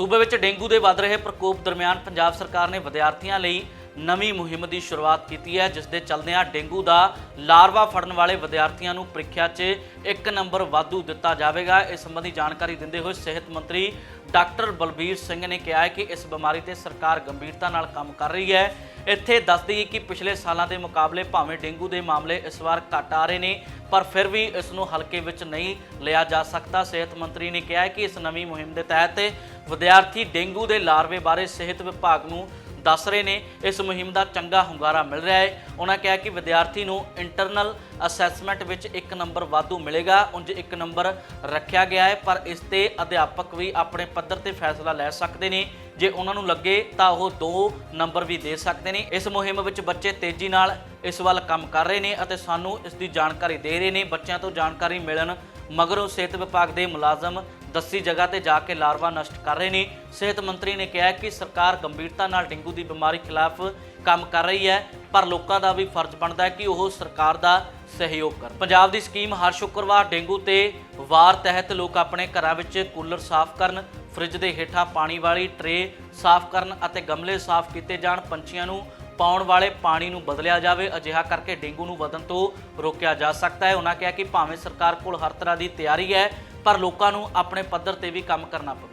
ਸੂਬੇ ਵਿੱਚ ਡੇਂਗੂ ਦੇ ਵੱਧ ਰਹੇ ਪ੍ਰਕੋਪ ਦਰਮਿਆਨ ਪੰਜਾਬ ਸਰਕਾਰ ਨੇ ਵਿਦਿਆਰਥੀਆਂ ਲਈ ਨਵੀਂ ਮੁਹਿੰਮ ਦੀ ਸ਼ੁਰੂਆਤ ਕੀਤੀ ਹੈ, ਜਿਸ ਦੇ ਚੱਲਦਿਆਂ ਡੇਂਗੂ ਦਾ ਲਾਰਵਾ ਫੜਨ ਵਾਲੇ ਵਿਦਿਆਰਥੀਆਂ ਨੂੰ ਪ੍ਰੀਖਿਆ 'ਚ ਇੱਕ ਨੰਬਰ ਵਾਧੂ ਦਿੱਤਾ ਜਾਵੇਗਾ। ਇਸ ਸੰਬੰਧੀ ਜਾਣਕਾਰੀ ਦਿੰਦੇ ਹੋਏ ਸਿਹਤ ਮੰਤਰੀ ਡਾਕਟਰ ਬਲਬੀਰ ਸਿੰਘ ਨੇ ਕਿਹਾ ਹੈ ਕਿ ਇਸ ਬਿਮਾਰੀ ਤੇ ਸਰਕਾਰ ਗੰਭੀਰਤਾ ਨਾਲ ਕੰਮ ਕਰ ਰਹੀ ਹੈ। ਇੱਥੇ ਦੱਸ ਦਈਏ ਕਿ ਪਿਛਲੇ ਸਾਲਾਂ ਦੇ ਮੁਕਾਬਲੇ ਭਾਵੇਂ ਡੇਂਗੂ ਦੇ ਮਾਮਲੇ ਇਸ ਵਾਰ ਘੱਟ ਆ ਰਹੇ ਨੇ, ਪਰ ਫਿਰ ਵੀ ਇਸ ਨੂੰ ਹਲਕੇ ਵਿੱਚ ਨਹੀਂ ਲਿਆ ਜਾ ਸਕਦਾ। ਸਿਹਤ ਮੰਤਰੀ ਨੇ ਕਿਹਾ ਹੈ ਕਿ ਇਸ ਨਵੀਂ ਮੁਹਿੰਮ ਦੇ ਤਹਿਤ ਵਿਦਿਆਰਥੀ ਡੇਂਗੂ ਦੇ ਲਾਰਵੇ ਬਾਰੇ ਸਿਹਤ ਵਿਭਾਗ ਨੂੰ ਦੱਸ ਰਹੇ ਨੇ, ਇਸ ਮੁਹਿੰਮ ਦਾ ਚੰਗਾ ਹੁੰਗਾਰਾ ਮਿਲ ਰਿਹਾ ਹੈ। ਉਹਨਾਂ ਕਿਹਾ ਕਿ ਵਿਦਿਆਰਥੀ ਨੂੰ ਇੰਟਰਨਲ ਅਸੈਸਮੈਂਟ ਵਿੱਚ ਇੱਕ ਨੰਬਰ ਵਾਧੂ ਮਿਲੇਗਾ, ਉਂਝ ਇੱਕ ਨੰਬਰ ਰੱਖਿਆ ਗਿਆ ਹੈ, ਪਰ ਇਸ ਤੇ ਅਧਿਆਪਕ ਵੀ ਆਪਣੇ ਪੱਧਰ ਤੇ ਫੈਸਲਾ ਲੈ ਸਕਦੇ ਨੇ। ਜੇ ਉਹਨਾਂ ਨੂੰ ਲੱਗੇ ਤਾਂ ਉਹ ਦੋ ਨੰਬਰ ਵੀ ਦੇ ਸਕਦੇ ਨੇ। ਇਸ ਮੁਹਿੰਮ ਵਿੱਚ ਬੱਚੇ ਤੇਜ਼ੀ ਨਾਲ ਇਸ ਵੱਲ ਕੰਮ ਕਰ ਰਹੇ ਨੇ ਅਤੇ ਸਾਨੂੰ ਇਸ ਦੀ ਜਾਣਕਾਰੀ ਦੇ ਰਹੇ ਨੇ। ਬੱਚਿਆਂ ਤੋਂ ਜਾਣਕਾਰੀ ਮਿਲਣ ਮਗਰੋਂ ਸਿਹਤ ਵਿਭਾਗ ਦੇ ਮੁਲਾਜ਼ਮ ਦੱਸੀ ਜਗ੍ਹਾ ਤੇ ਜਾ ਕੇ ਲਾਰਵਾ ਨਸ਼ਟ ਕਰ ਰਹੇ ਨੇ। ਸਿਹਤ ਮੰਤਰੀ ਨੇ ਕਿਹਾ ਕਿ ਸਰਕਾਰ ਗੰਭੀਰਤਾ ਨਾਲ ਡੇਂਗੂ ਦੀ ਬਿਮਾਰੀ ਖਿਲਾਫ ਕੰਮ ਕਰ ਰਹੀ ਹੈ, ਪਰ ਲੋਕਾਂ ਦਾ ਵੀ ਫਰਜ਼ ਬਣਦਾ ਹੈ ਕਿ ਉਹ ਸਰਕਾਰ ਦਾ ਸਹਿਯੋਗ ਕਰਨ। ਪੰਜਾਬ ਦੀ ਸਕੀਮ ਹਰ ਸ਼ੁੱਕਰਵਾਰ ਡੇਂਗੂ ਤੇ ਵਾਰ ਤਹਿਤ ਲੋਕ ਆਪਣੇ ਘਰਾਂ ਵਿੱਚ ਕੂਲਰ ਸਾਫ਼ ਕਰਨ, ਫ੍ਰਿਜ ਦੇ ਹੇਠਾਂ ਪਾਣੀ ਵਾਲੀ ਟਰੇ ਸਾਫ਼ ਕਰਨ ਅਤੇ ਗਮਲੇ ਸਾਫ਼ ਕੀਤੇ ਜਾਣ, ਪੰਛੀਆਂ ਨੂੰ ਪਾਉਣ ਵਾਲੇ ਪਾਣੀ ਨੂੰ ਬਦਲਿਆ ਜਾਵੇ, ਅਜਿਹਾ ਕਰਕੇ ਡੇਂਗੂ ਨੂੰ ਵਧਣ ਤੋਂ ਰੋਕਿਆ ਜਾ ਸਕਦਾ ਹੈ। ਉਹਨਾਂ ਕਿਹਾ ਕਿ ਭਾਵੇਂ ਸਰਕਾਰ ਕੋਲ ਹਰ ਤਰ੍ਹਾਂ ਦੀ ਤਿਆਰੀ ਹੈ, ਪਰ ਲੋਕਾਂ ਨੂੰ ਆਪਣੇ ਪੱਧਰ ਤੇ ਵੀ ਕੰਮ ਕਰਨਾ ਪਵੇ